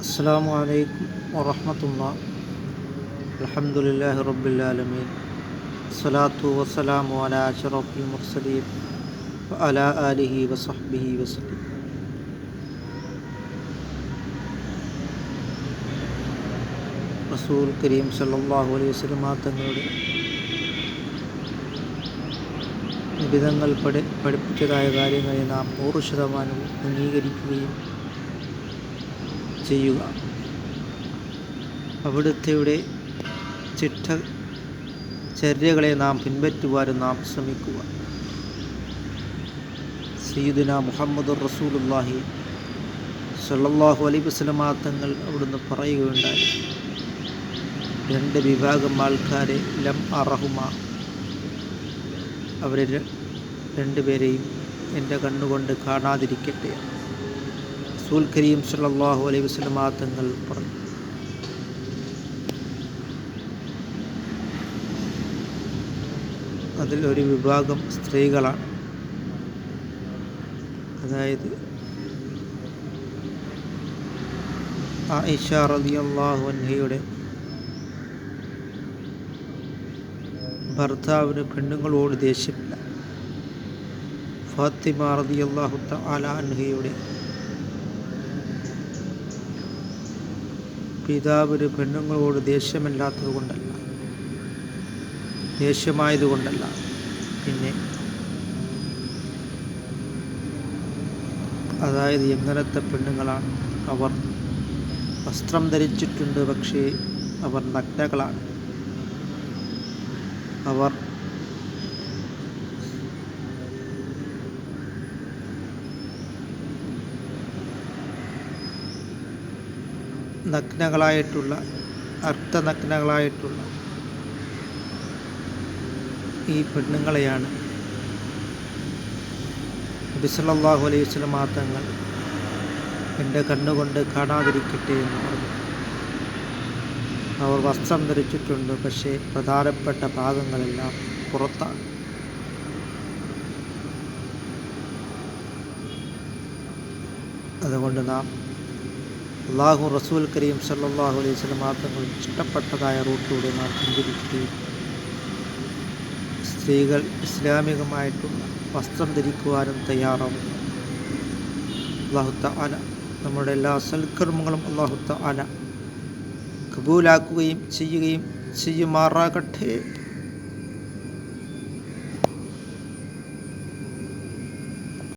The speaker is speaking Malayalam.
السلام عليكم ورحمة الله الحمد لله رب العالمين الصلاة والسلام على أشرف المرسلين وعلى آله وصحبه وسلم റസൂൽ കരീം സല്ലല്ലാഹു അലൈഹി വസല്ലമ തങ്ങളുടെ വിധങ്ങൾ പഠി പഠിപ്പിച്ചതായ കാര്യങ്ങളെ നാം നൂറ് ശതമാനവും അംഗീകരിക്കുകയും ചെയ്യുക. അവിടുത്തെ ചിട്ട ചര്യകളെ നാം പിൻപറ്റുവാനും നാം ശ്രമിക്കുക. സയ്യിദുന മുഹമ്മദ് റസൂലുല്ലാഹി അലൈഹി വസല്ലമ തങ്ങൾ അവിടുന്ന് പറയുകയുണ്ടായി. രണ്ട് വിഭാഗം ആൾക്കാരെ ലം അറഹുമ. അവരെ രണ്ടുപേരെയും എന്റെ കണ്ണുകൊണ്ട് കാണാതിരിക്കട്ടെ. റസൂൽ കരീം സല്ലാഹു അലൈഹി വസ്ലമാ തങ്ങൾ പറഞ്ഞു. അതിൽ ഒരു വിഭാഗം സ്ത്രീകളാണ്. അതായത് ആയിഷ അൻഹയുടെ ഭർത്താവിന് പെണ്ണുങ്ങളോട് ദേഷ്യമില്ല. ഫാത്തിമ റളിയല്ലാഹു തആല അൻഹയുടെ പിതാവിന് പെണ്ണുങ്ങളോട് ദേഷ്യമില്ലാത്തത് കൊണ്ടല്ല ദേഷ്യമായതുകൊണ്ടല്ല. പിന്നെ അതായത് എങ്ങനത്തെ പെണ്ണുങ്ങളാണ്? അവർ വസ്ത്രം ധരിച്ചിട്ടുണ്ട് പക്ഷേ അവർ നഗ്നകളാണ്. അവർ നഗ്നകളായിട്ടുള്ള അർത്ഥനഗ്നകളായിട്ടുള്ള ഈ പെണ്ണുങ്ങളെയാണ്. ബിസലല്ലാഹു അലൈഹി വസല്ലം തങ്ങൾ എന്റെ കണ്ണുകൊണ്ട് കാണാതിരിക്കട്ടെ എന്ന് പറഞ്ഞു. അവർ വസ്ത്രം ധരിച്ചിട്ടുണ്ട് പക്ഷേ പ്രധാനപ്പെട്ട ഭാഗങ്ങളെല്ലാം പുറത്താണ്. അതുകൊണ്ട് നാം അള്ളാഹു റസൂൽ കരീം സല്ലാഹു അലൈഹി സ്വലം മാത്രങ്ങൾ ഇഷ്ടപ്പെട്ടതായ റൂട്ടിലൂടെ നാം സഞ്ചരിക്കുകയും സ്ത്രീകൾ ഇസ്ലാമികമായിട്ടുള്ള വസ്ത്രം ധരിക്കുവാനും തയ്യാറാവും അള്ളാഹുത്ത ആല നമ്മുടെ എല്ലാ സൽക്കർമ്മങ്ങളും അള്ളാഹുത്ത ആല കബൂലാക്കുകയും ചെയ്യുകയും ചെയ്യുമാറാകട്ടെ.